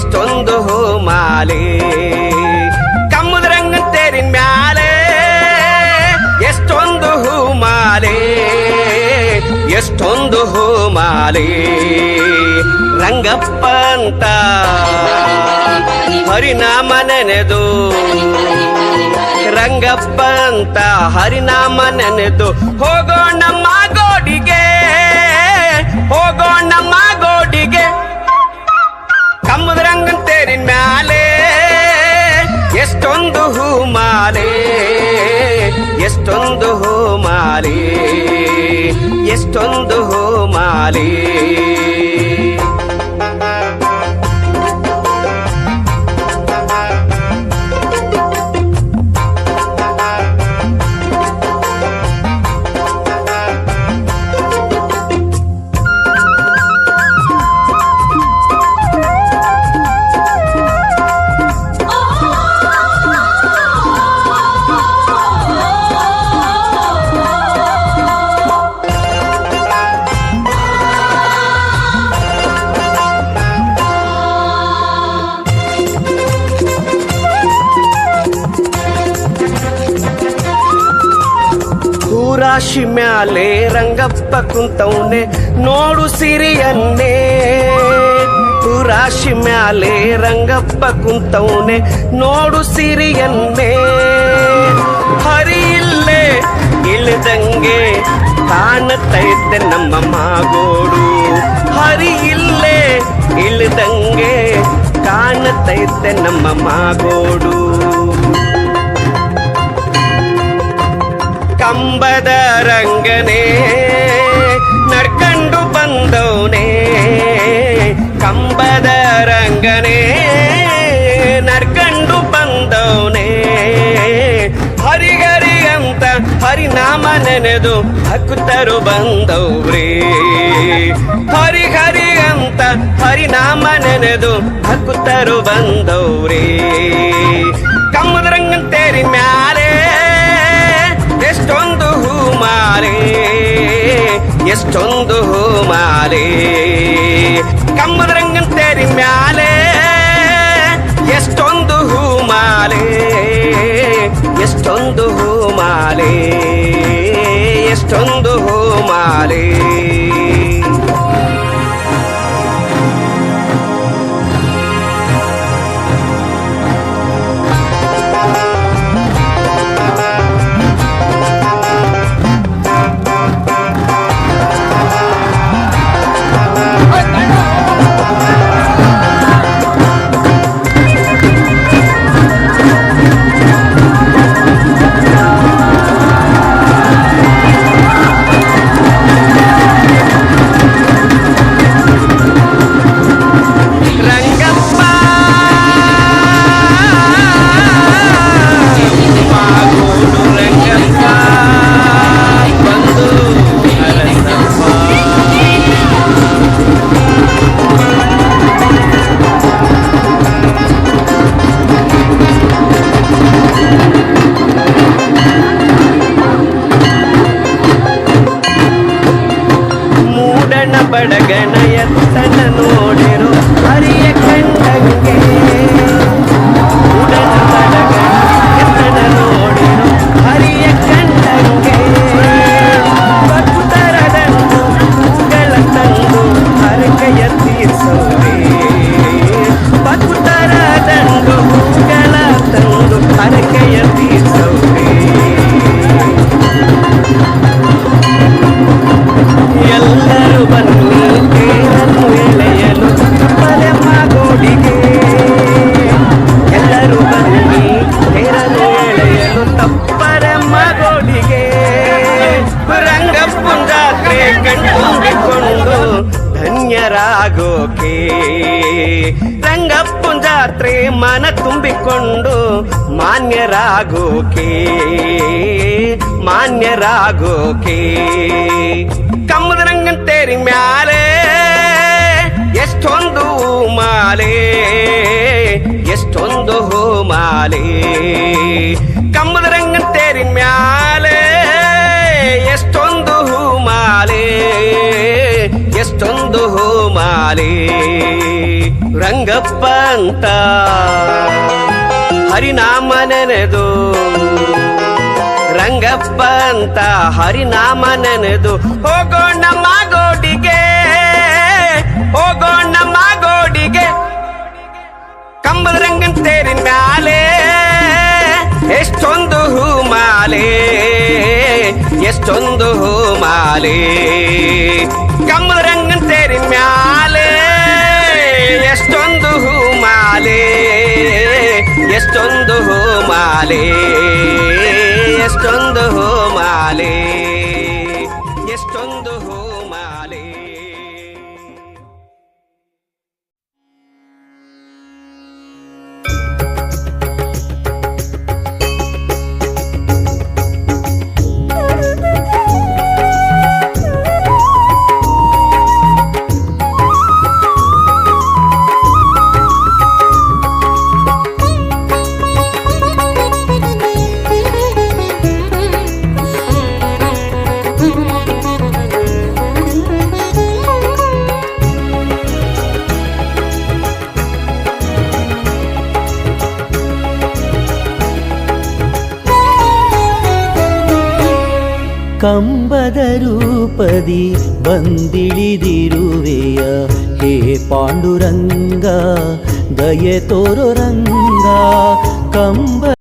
ಎಷ್ಟೊಂದು ಹೂಮಾಲೆ. ಕಮ್ಮದ ರಂಗನ್ ತೇರಿನ ಮ್ಯಾಲೆ ಎಷ್ಟೊಂದು ಹೂಮಾಲೆ. ಎಷ್ಟೊಂದು ಹೂಮಾಲೆ. ರಂಗಪ್ಪ ಅಂತ ಹರಿನಾಮ ನೆನೆದು. ರಂಗಪ್ಪ ಅಂತ ಹರಿನಾಮ ನೆನೆದು. ಹೋಗೋಣಮ್ಮ ಗೋಡಿಗೆ. ಹೋಗೋಣಮ್ಮ ಗೋಡಿಗೆ. ಕಮ್ಮದ ರಂಗನ್ ತೇರಿನ ಮ್ಯಾಲೆ ಎಷ್ಟೊಂದು ಹೂಮಾಲೆ ಎಷ್ಟೊಂದು ಹೂರಾಶಿ ಮ್ಯಾಲೆ ರಂಗಪ್ಪ ಕುಂತವನೆ, ನೋಡು ಸಿರಿಯನ್ನೇ. ಹೂರಾಶಿ ಮ್ಯಾಲೆ ರಂಗಪ್ಪ ಕುಂತವನೆ, ನೋಡು ಸಿರಿಯನ್ನೇ. ಹರಿ ಇಲ್ಲೇ ಇಳಿದಂಗೆ ಕಾಣತೈತೆ ನಮ್ಮ ಮಾಗೋಡು. ಹರಿ ಇಲ್ಲೇ ಇಳಿದಂಗೆ ಕಾಣತೈತೆ ನಮ್ಮ ಮಾಗೋಡು. ಕಂಬದ ರಂಗನೇ ನಡ್ಕಂಡು ಬಂದವನೇ ಕಂಬದ ರಂಗನೇ ನಡ್ಕಂಡು ಬಂದವನೇ ಹರಿಗರಿ ಅಂತ ಹರಿನಾಮ ನೆನೆದು ಹಕ್ಕುತ್ತರು ಬಂದವ್ರೇ ಹರಿ ಹರಿ ಅಂತ ಹರಿನಾಮ ನೆನೆದು ಹಕ್ಕುತ್ತರು ಬಂದವ್ರೇ ಎಷ್ಟೊಂದು ಹೂಮಾಲೆ. ಕಮ್ಮದ ರಂಗನ್ ತೇರಿ ಮ್ಯಾಲೆ ಎಷ್ಟೊಂದು ಹೂಮಾಲೆ. ಎಷ್ಟೊಂದು ಹೂಮಾಲೆ ಎಷ್ಟೊಂದು ಹೂಮಾಲೆ. என எத்தன நோடிரும் அரிய கண்டங்கே ಜಾತ್ರೆ ಕಣ್ತುಂಬಿಕೊಂಡು ಧನ್ಯರಾಗೋಕೆ ರಂಗಪ್ಪನ ಜಾತ್ರೆ ಮನ ತುಂಬಿಕೊಂಡು ಮಾನ್ಯರಾಗೋಕೆ ಮಾನ್ಯರಾಗೋಕೆ ಕಮ್ಮದ ರಂಗನ್ ತೇರಿ ಮ್ಯಾಲೆ ಎಷ್ಟೊಂದು ಮಾಲೆ ಎಷ್ಟೊಂದು ಮಾಲೆ ಕಮ್ಮದ ರಂಗನ್ ತೇರಿ ಮ್ಯಾಲೆ ಎಷ್ಟೊಂದು ಮಾಲೆ ಎಷ್ಟೊಂದು ಹೋಮಾಲಿ. ರಂಗಪ್ಪ ಅಂತ ಹರಿನಾಮ ನೆನೆದು ರಂಗಪ್ಪ ಅಂತ ಹರಿನಾಮ ನೆನೆದು ಹೋಗೋಣ ಮಾಗೋಡಿಗೆ ಹೋಗೋಣ ಮಾಗೋಡಿಗೆ ಕಂಬಲ ರಂಗನ್ ತೇರಿನ ಮ್ಯಾಲೆ ಎಷ್ಟೊಂದು ಹೂಮಾಲೆ. ಎಷ್ಟೊಂದು ಹೂಮಾಲೆ. ಕಂಬದ ರಂಗನ್ ಮ್ಯಾಲೆ. ಎಷ್ಟೊಂದು ಹೂಮಾಲೆ. ಎಷ್ಟೊಂದು ಹೂಮಾಲೆ. ಎಷ್ಟೊಂದು ಹೂಮಾಲೆ. ಕಂಬದ ರೂಪದಿ ಬಂದಿಳಿದಿರುವೆಯ ಹೇ ಪಾಂಡುರಂಗ ದಯೆ ತೋರೋ ರಂಗ ಕಂಬ